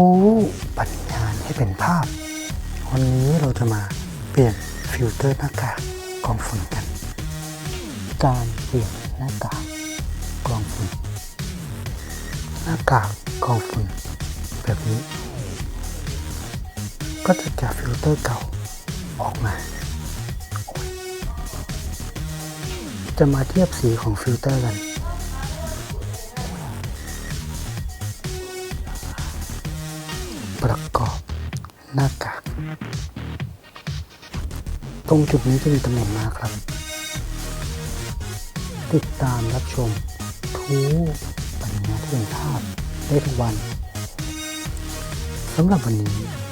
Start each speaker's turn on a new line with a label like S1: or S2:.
S1: ทูปัญญาให้เป็นภาพ วันนี้เราจะมาเปลี่ยนฟิลเตอร์หน้ากากกรองฝุ่นกัน การเปลี่ยนหน้ากากกรองฝุ่น หน้ากากกรองฝุ่นแบบนี้ ก็จะจากฟิลเตอร์เก่าออกมา จะมาเทียบสีของฟิลเตอร์กัน ประกอบหน้ากาก ตรงจุดนี้จะมีตำแหน่งมาครับ ติดตามรับชมทูปัญญาที่เป็นภาพได้ทุกวันสำหรับวันนี้